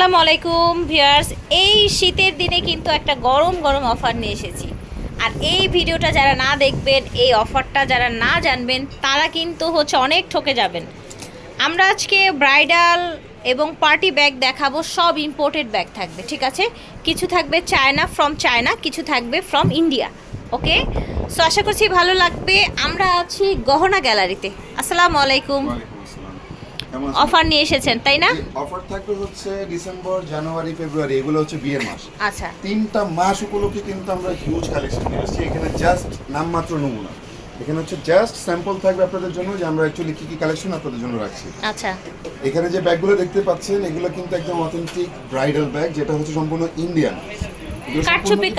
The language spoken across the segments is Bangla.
আসসালামু আলাইকুম ভিউয়ার্স। এই শীতের দিনে কিন্তু একটা গরম গরম অফার নিয়ে এসেছি। আর এই ভিডিওটা যারা না দেখবেন, এই অফারটা যারা না জানবেন, তারা কিন্তু হচ্ছে অনেক ঠকে যাবেন। আমরা আজকে ব্রাইডাল এবং পার্টি ব্যাগ দেখাবো, সব ইম্পোর্টেড ব্যাগ থাকবে, ঠিক আছে? কিছু থাকবে চায়না ফ্রম চায়না, কিছু থাকবে ফ্রম ইন্ডিয়া ওকে? সো আশা করছি ভালো লাগবে। আমরা আছি গহনা গ্যালারিতে। আসসালামু আলাইকুম ওয়ালাইকুম আসসালাম। কেমন আছেন? অফার নিয়ে এসেছেন তাই না? অফার থাকবে হচ্ছে ডিসেম্বর জানুয়ারি ফেব্রুয়ারি এগুলো হচ্ছে বিয়ের মাস। আচ্ছা। তিনটা মাস উপলক্ষে কিন্তু আমরা হিউজ কালেকশন নিয়ে এসেছি। এখানে জাস্ট নামমাত্র নমুনা। এখানে হচ্ছে জাস্ট স্যাম্পল থাকবে আপনাদের জন্য যে আমরা অ্যাকচুয়ালি কি কি কালেকশন আপনাদের জন্য রাখছি। আচ্ছা। এখানে যে ব্যাগগুলো দেখতে পাচ্ছেন এগুলো কিন্তু একদম অথেন্টিক ব্রাইডাল ব্যাগ যেটা হচ্ছে সম্পূর্ণ ইন্ডিয়ান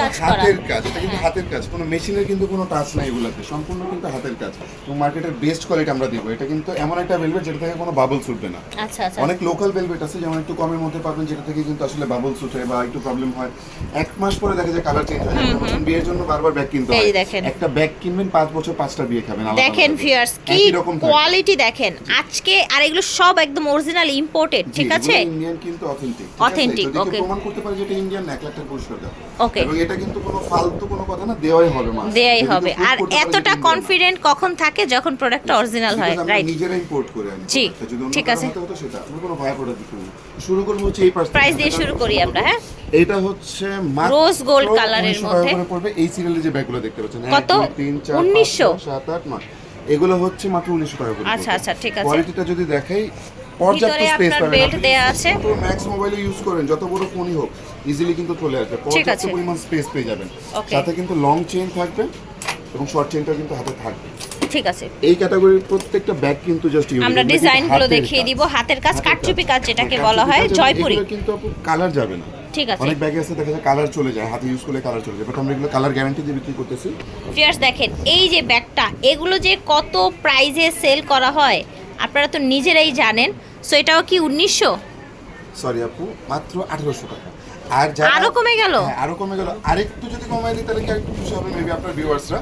কাজ করা। হাতের কাজ এটা কিন্তু হাতের কাজ। কোনো মেশিনের কিন্তু কোনো টাচ নাই এগুলোতে। সম্পূর্ণ কিন্তু হাতের কাজ। এবং মার্কেটের বেস্ট কোয়ালিটি আমরা দিব। এটা কিন্তু এমন একটা ভেলভেট যেটা থেকে কোনো বাবলস উঠবে না। আচ্ছা আচ্ছা। অনেক লোকাল ভেলভেট আছে যেমন একটু কমের মধ্যে পাবেন যেটা থেকে কিন্তু আসলে বাবলস উঠে বা একটু প্রবলেম হয়। এক মাস পরে দেখা যায় কালার চেঞ্জ হয়ে। যায় বিয়ের জন্য বারবার ব্যাগ কিনতে হয় দেখেন। একটা ব্যাগ কিনবেন পাঁচ বছর পাঁচটা বিয়ে খাবেন দেখেন ভিউয়ার্স কি রকম কোয়ালিটি দেখেন। আজকে আর এগুলো সব একদম অরিজিনাল ইম্পোর্টেড ঠিক আছে? ইন্ডিয়ান কিন্তু অথেন্টিক কেউ okay. প্রমাণ করতে পারে যে এটা ইন্ডিয়ান এক লাখ টাকা পুরস্কার দেওয়া এবং এটা কিন্তু কোনো ফালতু কোনো কথা না দেওয়াই হবে যদি কেউ হবে আর এতটা। কনফিডেন্ট কখন থাকে যখন প্রোডাক্টটা অরিজিনাল হয় রাইট নিজেরা ইম্পোর্ট করে আনি জি, ঠিক আছে। হাতে সেটা আমরা কোনো ভয় প্রোডাক্ট বিক্রি শুরু করব হচ্ছে এই প্রাইস দিয়ে শুরু করি আমরা হ্যাঁ এটা হচ্ছে colour এর 1900 মধ্যে। পড়বে এই সিরিয়ালে যে ব্যাগগুলো দেখতে পাচ্ছেন কত? দুই, তিন, চার, পাঁচ, 1900? ছয়, সাত আট নয় এগুলো হচ্ছে মাত্র উনিশশো টাকা করে আচ্ছা, আচ্ছা, ঠিক আছে। কোয়ালিটিটা যদি দেখাই পর্যাপ্ত স্পেস পাবেন belt দেয়া আছে। ম্যাক্স মোবাইলে ইউজ করেন যত বড় ফোনই হোক ইজিলি কিন্তু চলে আসবে। ঠিক পর্যাপ্ত আছে। পরিমাণ স্পেস পেয়ে যাবেন। সাথে কিন্তু লং চেইন থাকবে এবং শর্ট চেইনটা কিন্তু হাতে থাকবে। ঠিক আছে। এই ক্যাটাগরির প্রত্যেকটা ব্যাগ কিন্তু জাস্ট আমরা ডিজাইনগুলো দেখিয়ে দিব। হাতের কাজ কাটচুপি কাজ যেটাকে বলা হয় জয়পুরি। কিন্তু কালার যাবে না। ঠিক আছে। অনেক ব্যাগে আছে দেখা যায় কালার চলে যায় হাতে ইউজ করলে কালার চলে যায় বাট আমরা এগুলো কালার গ্যারান্টি দিয়ে বিক্রি করতেছি। ফিয়ার্স দেখেন এই যে ব্যাগটা এগুলো যে কত প্রাইজে সেল করা হয় আপনারা তো নিজেরাই জানেন। সো এটাও কি উনিশশো? সরি আপু মাত্র আঠারোশো টাকা। আর যা আরও কমে গেল? হ্যাঁ, আরও কমে গেল। আরেকটু যদি কমাই দিই তাহলে কি আরেকটু খুশি হবে? মেবি আপনার ভিউয়ার্সরা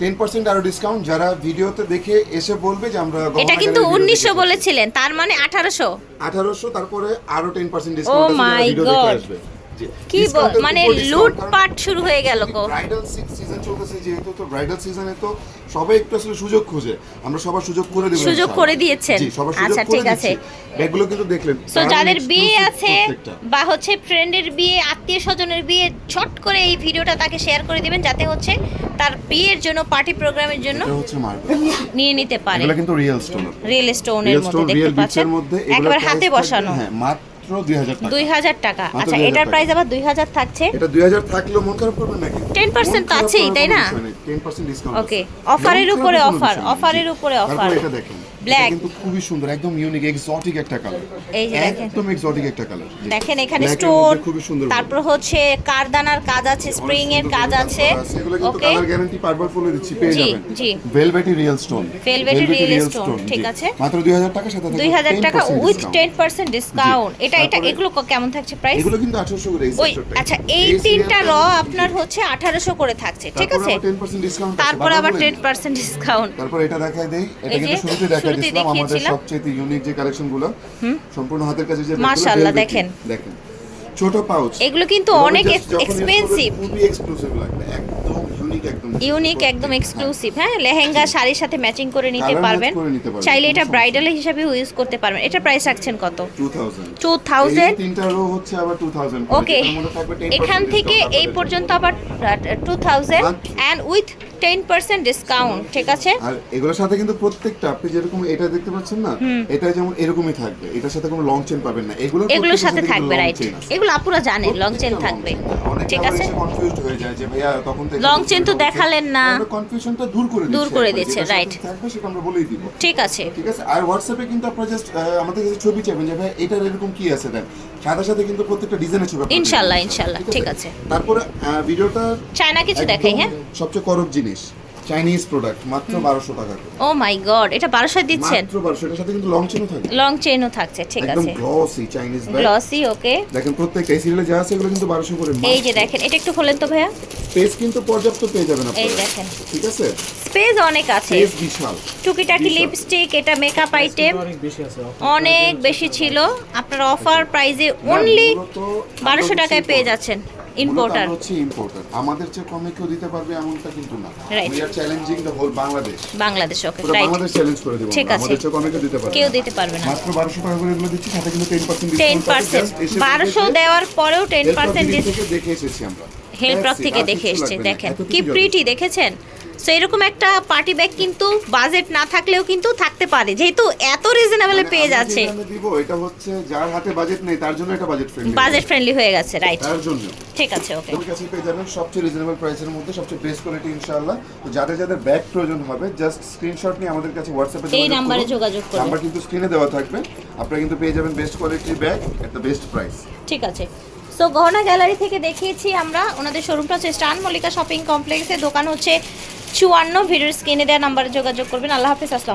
টেন পার্সেন্ট আরও ডিসকাউন্ট যারা ভিডিওতে দেখে এসে বলবে যে আমরা এটা কিন্তু উনিশশো বলেছিলেন তার মানে আঠারোশো। আঠারোশো তারপরে আরও টেন পার্সেন্ট ডিসকাউন্ট God! কি মানে লুটপাট শুরু হয়ে গেল গো ব্রাইডাল সিজন চলতেছে যেহেতু তো ব্রাইডাল সিজনে তো সবাই একটু আসলে সুযোগ খুঁজে। আমরা সবার সুযোগ করে দেব সুযোগ করে দিয়েছেন? আচ্ছা, ঠিক আছে। ব্যাগগুলো কিন্তু দেখলেন সো যাদের বিয়ে আছে বা হচ্ছে ফ্রেন্ডের বিয়ে আত্মীয় স্বজনের বিয়ে ছট করে এই ভিডিওটা তাকে শেয়ার করে দিবেন যাতে হচ্ছে তার বিয়ের জন্য পার্টি প্রোগ্রামের জন্য নিয়ে নিতে পারে। এগুলো কিন্তু রিয়েল স্টোন রিয়েল স্টোনের মধ্যে দেখতে পাচ্ছেন। একবার হাতে বসানো। হ্যাঁ মাত্র 2000 টাকা। দুই হাজার টাকা। আচ্ছা এটার প্রাইস আবার দুই হাজার থাকছে? এটা 2000 থাকলেও মন খারাপ করবেন নাকি? 10% তো আছেই, তাই না? বিষয় নেই, 10% ডিসকাউন্ট ওকে offer-এর উপরে অফার offer-এর উপরে অফার এটা দেখেন। এটা কিন্তু খুবই সুন্দর একদম ইউনিক এক্সোটিক একটা কালার এই যে দেখেন। একদম এক্সোটিক একটা কালার দেখেন এখানে স্টোন খুবই সুন্দর তারপর হচ্ছে কারদানার কাজ আছে স্প্রিং এর কাজ আছে। এগুলো কিন্তু ওকে কালার গ্যারান্টি বলে দিচ্ছি পেয়ে যাবেন। জি। Velvety real stone Velvety real stone, ঠিক আছে। মাত্র 2000 টাকা সাথে থাকবে দুই হাজার টাকা 10% উইথ টেন পার্সেন্ট ডিসকাউন্ট এটা এটা তারপরে- এগুলো কেমন থাকছে প্রাইস এগুলো কিন্তু 1800 করে এই ওই আচ্ছা এই তিনটা র আপনার হচ্ছে আঠারোশো করে থাকছে ঠিক আছে? টেন পার্সেন্ট ডিসকাউন্ট তারপর আবার টেন পার্সেন্ট ডিসকাউন্ট তারপর এটা দেখাই দেই এটা কিন্তু শুরুতে দেখাই আমাদের দেখিয়েছিলাম। সবচেয়ে ইউনিক যে কালেকশনগুলো সম্পূর্ণ হাতের কাছে যে মাশাআল্লাহ, দেখেন। দেখেন। ছোট পাউচ এগুলো কিন্তু অনেক এক্সপেন্সিভ খুবই এক্সক্লুসিভ লাগবে ইউনিক একদম এক্সক্লুসিভ হ্যাঁ? লেহেঙ্গা শাড়ির সাথে ম্যাচিং করে নিতে পারবেন। চাইলে এটা ব্রাইডাল হিসাবেও ইউজ করতে পারবেন। এটা প্রাইস রাখছেন কত? 2000 2000 তিনটা রো হচ্ছে আবার 2000 ওকে 10% এখান থেকে এই পর্যন্ত আবার টু থাউজেন্ড আচ্ছা। And with ten percent discount ঠিক আছে? আর এগুলোর সাথে কিন্তু প্রত্যেকটা আপনি যেরকম এটা দেখতে পাচ্ছেন না এটা যেমন এরকমই থাকবে এটার সাথে কোনো লং চেন পাবেন না। এগুলো এগুলোর সাথে থাকবে রাইট এগুলো আপুরা জানে লং চেন থাকবে। ঠিক আছে? কনফিউজড হয়ে যায় যে ভাইয়া তখন থেকে Long তো দেখালেন না। কনফিউশনটা দূর করে দূর করে দিয়েছে. থাকবে সেটা আমরা বলেই দিব। ঠিক আছে। ঠিক আছে? আর হোয়াটসঅ্যাপে কিন্তু আপনারা জাস্ট আমাদের কাছে ছবি চাইবেন যে ভাই এটার এরকম কি আছে দেন? সাথে সাথে কিন্তু প্রত্যেকটা ডিজাইনের ছবি ইনশাআল্লাহ ইনশাল্লাহ, ইনশাল্লাহ, ঠিক আছে। তারপরে ভিডিওটা চায়না কিছু দেখাই হ্যাঁ? সবচেয়ে করব জিনিস। চাইনিজ প্রোডাক্ট মাত্র বারোশো টাকা করে। ও মাই গড এটা বারোশো দিচ্ছেন? মাত্র বারোশো এটার সাথে কিন্তু লং চেনও থাকে। লং চেইনও থাকছে ঠিক আছে। একদম glossy Chinese bag glossy okay দেখেন প্রত্যেকটা এই সিরিয়ালে যা আছে এগুলো কিন্তু বারোশো করে এই যে দেখেন এটা একটু খোলেন তো ভাইয়া। স্পেস কিন্তু পর্যাপ্ত পেয়ে যাবেন আপনি। এই দেখেন। ঠিক আছে? স্পেস অনেক আছে। স্পেস বিশাল। টুকিটাকি। লিপস্টিক এটা মেকআপ আইটেম অনেক বেশি আছে অনেক বেশি ছিল। আপনার অফার প্রাইজে অনলি বারোশো টাকায় পেয়ে যাচ্ছেন। ইম্পোর্টার হচ্ছে ইম্পোর্টার আমাদের চেয়ে কমে কেউ দিতে পারবে এমনটা কিন্তু না। We are challenging the whole Bangladesh Bangladesh okay right Bangladesh challenge করে দেব ঠিক আছে। আমাদের চেয়ে কমে কেউ দিতে পারবে কেউ না। দিতে পারবে না। মাত্র 1200 টাকা করে এগুলো দিচ্ছি সাথে কিন্তু টেন পার্সেন্ট টেন পার্সেন্ট বারোশো দেওয়ার পরেও টেন পার্সেন্ট ডিসকাউন্ট দেখে এসেছি আমরা। হেলপ্রক থেকে দেখে না। দেখেন। কি প্রিটি দেখেছেন? সো এরকম একটা পার্টি ব্যাগ কিন্তু বাজেট না থাকলেও কিন্তু থাকতে পারে। যেহেতু এত রিজনেবলে মানে পেয়ে যাচ্ছে। এটা হচ্ছে যার হাতে বাজেট নেই তার জন্য এটা বাজেট ফ্রেন্ডলি বাজেট ফ্রেন্ডলি হয়ে গেছে রাইট তার জন্য। ঠিক আছে ওকে ওদের কাছে পেয়ে যাবেন সবচেয়ে রিজনেবল প্রাইসের মধ্যে সবচেয়ে বেস্ট কোয়ালিটি ইনশাআল্লাহ। তো যাদের যাদের ব্যাগ প্রয়োজন হবে জাস্ট স্ক্রিনশট নিয়ে আমাদের কাছে হোয়াটসঅ্যাপে এই নাম্বারে যোগাযোগ করুন। নাম্বার কিন্তু স্ক্রিনে দেওয়া থাকবে। আপনারা কিন্তু পেয়ে যাবেন বেস্ট কোয়ালিটির bag at the best price ঠিক আছে। সো গহনা গ্যালারি থেকে দেখিয়েছি আমরা। ওনাদের শোরুমটা হচ্ছে স্টান মল্লিকা শপিং কমপ্লেক্সে দোকান হচ্ছে চুয়ান্ন ভিডিওর স্ক্রিনে দেওয়া নাম্বারে যোগাযোগ করবেন। আল্লাহ হাফিজ আসসালাম